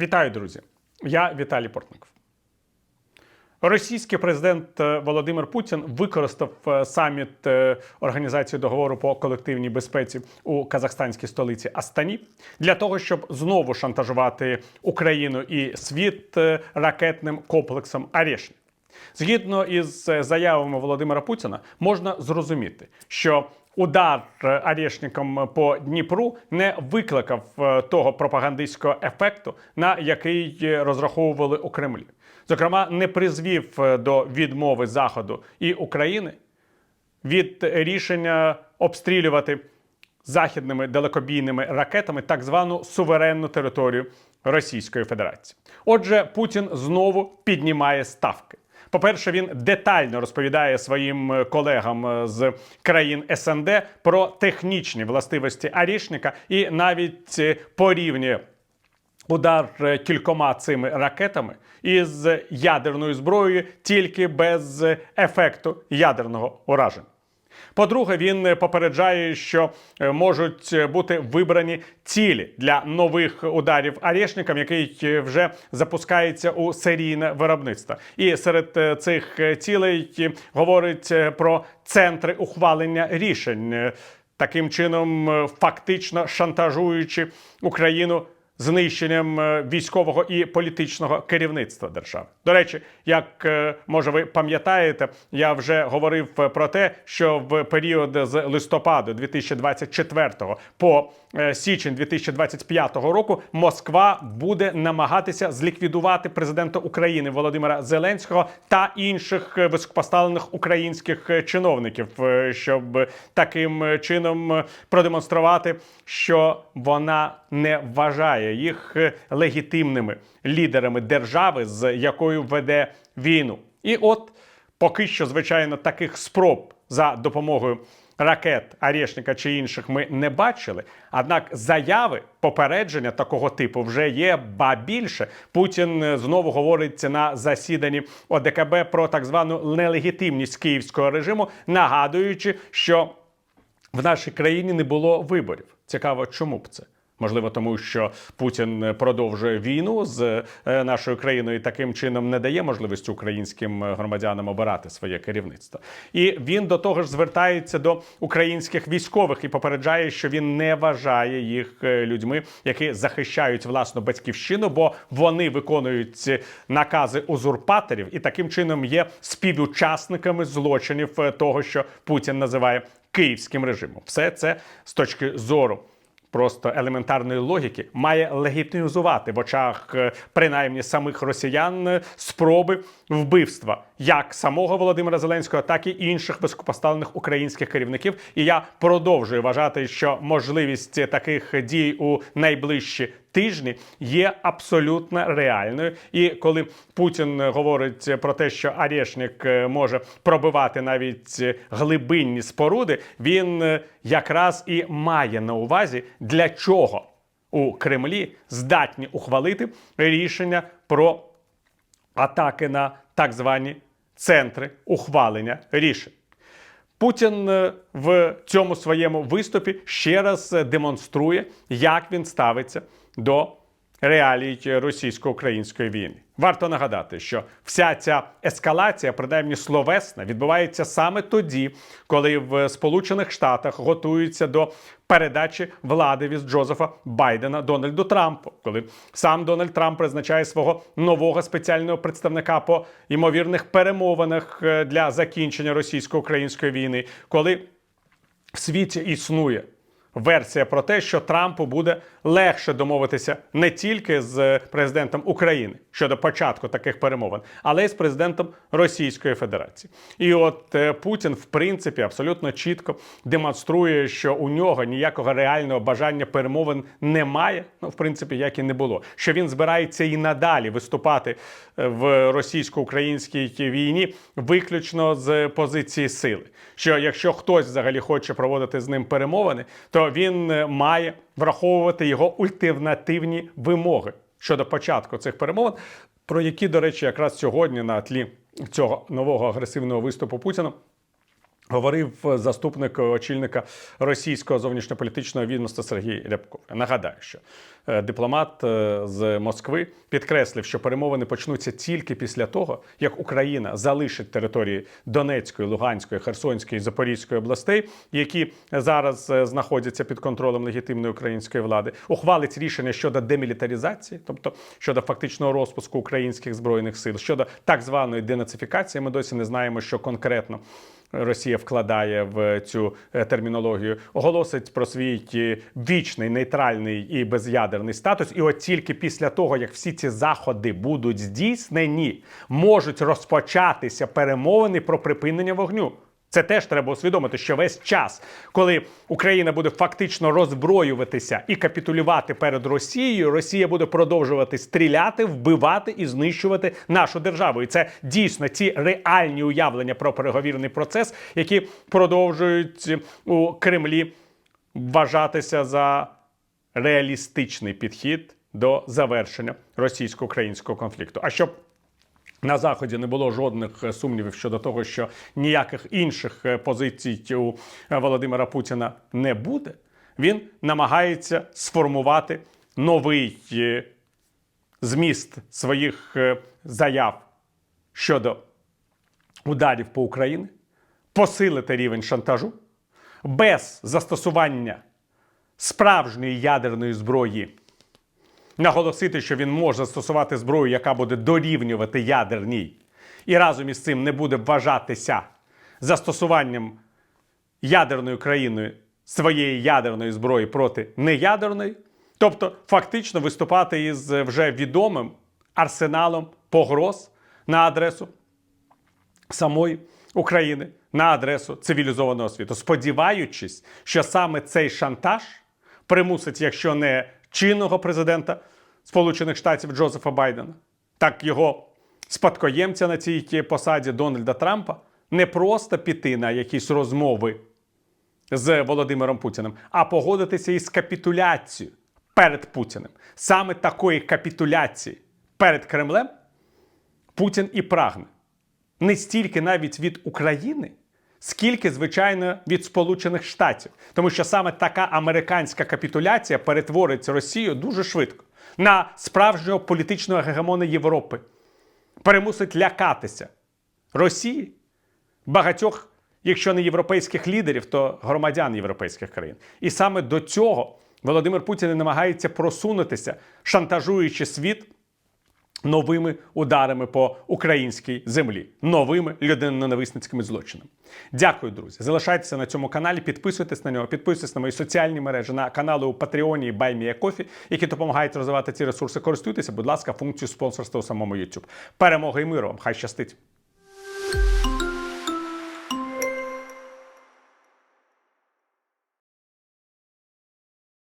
Вітаю, друзі! Я Віталій Портников. Російський президент е, Володимир Путін використав е, саміт е, Організації договору по колективній безпеці у казахстанській столиці Астані для того, щоб знову шантажувати Україну і світ ракетним комплексом Арєшні. Згідно із заявами Володимира Путіна, можна зрозуміти, що удар е, Арєшником по Дніпру не викликав е, того пропагандистського ефекту, на який е, розраховували у Кремлі. Зокрема, не призвів е, до відмови Заходу і України від рішення обстрілювати західними далекобійними ракетами так звану суверенну територію Російської Федерації. Отже, Путін знову піднімає ставки. По-перше, він детально розповідає своїм е, колегам е, з країн СНД про технічні властивості Арішника і навіть е, порівнює удар кількома цими ракетами із ядерною зброєю тільки без ефекту ядерного ураження. По-друге, він е, попереджає, що е, можуть е, бути вибрані цілі для нових ударів Арєшникам, який вже запускається у серійне виробництво. І серед цих цілей говорить про центри ухвалення рішень, таким чином фактично шантажуючи Україну знищенням е, військового і політичного керівництва держави. До речі, як е, може ви пам'ятаєте, я вже говорив е, про те, що в період з листопаду 2024 по січень 2025 року Москва буде намагатися зліквідувати президента України Володимира Зеленського та інших високопоставлених українських чиновників, щоб таким чином продемонструвати, що вона не вважає їх е, легітимними лідерами держави, з якою веде війну. І от поки що, звичайно, таких спроб за допомогою ракет Арєшника чи інших ми не бачили. Однак заяви попередження такого типу вже є. Ба більше Путін е, знову говорить на засіданні ОДКБ про так звану нелегітимність київського режиму, нагадуючи, що в нашій країні не було виборів. Цікаво, чому б це? Можливо, тому що Путін продовжує війну з е, нашою країною і таким чином не дає можливості українським е, громадянам обирати своє керівництво. І він до того ж звертається до українських військових і попереджає, що він не вважає їх е, людьми, які захищають власну батьківщину, бо вони виконують накази узурпаторів і таким чином є співучасниками злочинів того, що Путін називає київським режимом. Все це з точки зору просто елементарної логіки має легітимізувати в очах е, принаймні самих росіян е, спроби вбивства як самого Володимира Зеленського, так і інших високопоставлених українських керівників. І я продовжую вважати, що можливість таких дій у найближчі тижні є абсолютно реальною. І коли Путін говорить про те, що Арєшник е, може пробивати навіть е, глибинні споруди, він е, якраз і має на увазі, для чого у Кремлі здатні ухвалити рішення про атаки на так звані центри ухвалення рішень. Путін е, в цьому своєму виступі ще раз е, демонструє, як він ставиться до реалій російсько-української війни. Варто нагадати, що вся ця ескалація, принаймні словесна, відбувається саме тоді, коли в Сполучених Штатах готуються до передачі влади від Джозефа Байдена Дональду Трампу, коли сам Дональд Трамп призначає свого нового спеціального представника по ймовірних перемовинах е, для закінчення російсько-української війни, коли в світі існує версія про те, що Трампу буде легше домовитися не тільки з президентом України щодо початку таких перемовин, але й з президентом Російської Федерації. І от е, Путін, в принципі, абсолютно чітко демонструє, що у нього ніякого реального бажання перемовин немає. Ну, в принципі, як і не було. Що він збирається і надалі виступати е, в російсько-українській війні виключно з позиції сили. Що якщо хтось взагалі хоче проводити з ним перемовини, то він е, має враховувати його ультимативні вимоги щодо початку цих перемовин, про які, до речі, якраз сьогодні на тлі цього нового агресивного виступу Путіна Говорив заступник очільника російського зовнішньополітичного відомства Сергій Рябков. Нагадаю, що е, дипломат е, з Москви підкреслив, що перемовини почнуться тільки після того, як Україна залишить території Донецької, Луганської, Херсонської, Запорізької областей, які зараз е, знаходяться під контролем легітимної української влади, ухвалить рішення щодо демілітаризації, тобто щодо фактичного розпуску українських збройних сил, щодо так званої денацифікації. Ми досі не знаємо, що конкретно. Росія вкладає в цю е, термінологію, оголосить про свій е, вічний, нейтральний і без'ядерний статус. І от тільки після того, як всі ці заходи будуть здійснені, можуть розпочатися перемовини про припинення вогню. Це теж треба усвідомити, що весь час, коли Україна буде фактично роззброюватися і капітулювати перед Росією, Росія буде продовжувати стріляти, вбивати і знищувати нашу державу. І це дійсно ті реальні уявлення про переговірний процес, які продовжують у Кремлі вважатися за реалістичний підхід до завершення російсько-українського конфлікту. А щоб на заході не було жодних е, сумнівів щодо того, що ніяких інших е, позицій у е, Володимира Путіна не буде. Він намагається сформувати новий зміст своїх заяв щодо ударів по Україні, посилити рівень шантажу без застосування справжньої ядерної зброї наголосити, що він може застосувати зброю, яка буде дорівнювати ядерній, і разом із цим не буде вважатися застосуванням ядерною країною своєї ядерної зброї проти неядерної, тобто фактично виступати із вже відомим арсеналом погроз на адресу самої України, на адресу цивілізованого світу, сподіваючись, що саме цей шантаж примусить, якщо не чинного президента Сполучених Штатів Джозефа Байдена, так його спадкоємця на цій посаді Дональда Трампа не просто піти на якісь розмови з Володимиром Путіним, а погодитися із капітуляцією перед Путіним. Саме такої капітуляції перед Кремлем Путін і прагне. Не стільки навіть від України, скільки, звичайно, від Сполучених Штатів. Тому що саме така американська капітуляція перетворить Росію дуже швидко на справжнього політичного гегемона Європи, перемусить лякатися Росії, багатьох, якщо не європейських лідерів, то громадян європейських країн. І саме до цього Володимир Путін намагається просунутися, шантажуючи світ новими ударами по українській землі, новими людиноненависницькими злочинами. Дякую, друзі. Залишайтеся на цьому каналі, підписуйтесь на нього, підписуйтесь на мої соціальні мережі, на канали у Патреоні і Кофі, які допомагають розвивати ці ресурси. Користуйтеся, будь ласка, функцією спонсорства у самому YouTube. Перемоги і миру вам! Хай щастить!